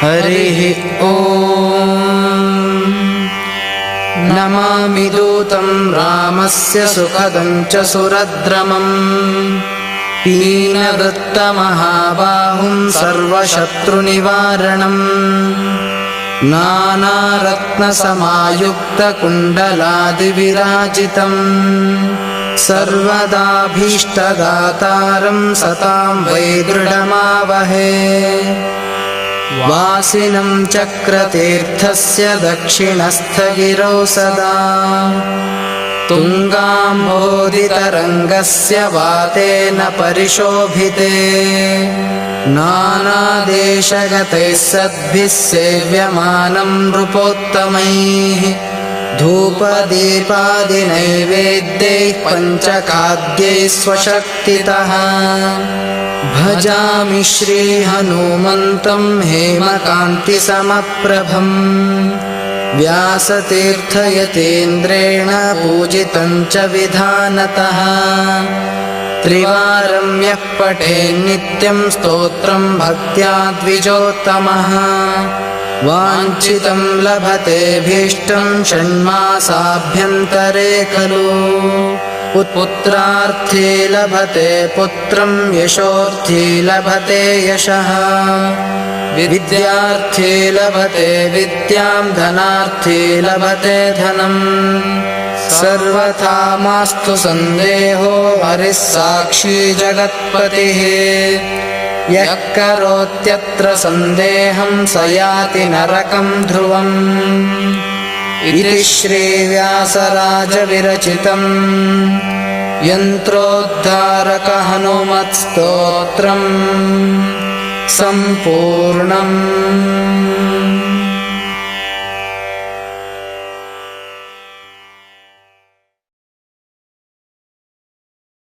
हरिः ॐ। नमामि दूतं रामस्य सुखदं च सुरद्रमम्। पीनवृत्तमहाबाहुं सर्वशत्रुनिवारणम्। नानारत्नसमायुक्तकुण्डलादिविराजितम्। सर्वदाभीष्टदातारं सतां वै दृढमावहे वासिनं चक्रतीर्थस्य दक्षिणस्थगिरौ सदा। तुङ्गाम्बोधितरङ्गस्य वातेन परिशोभिते। नानादेशगतैः सद्भिः सेव्यमानं नृपोत्तमैः धूपदीपादिनैवेद्यैः पञ्चखाद्यैः स्वशक्तितः। भजामि श्रीहनुमन्तं हेमकान्तिसमप्रभम्। व्यासतीर्थयतीन्द्रेण पूजितं च विधानतः। त्रिवारं यः पठेन्नित्यं स्तोत्रं भक्त्या द्विजोत्तमः वाञ्छितं लभतेऽभीष्टं षण्मासाभ्यन्तरे खलु। पुत्रार्थी लभते पुत्रं यशोर्थी लभते यशः। विद्यार्थी लभते विद्यां धनार्थी लभते धनम् सर्वथा मास्तु सन्देहो हरिः साक्षी जगत्पतिः यः करोत्यत्र सन्देहं स याति नरकं ध्रुवम्। इति श्रीव्यासराजविरचितम्। यन्त्रोद्धारकहनुमत्स्तोत्रम् सम्पूर्णम्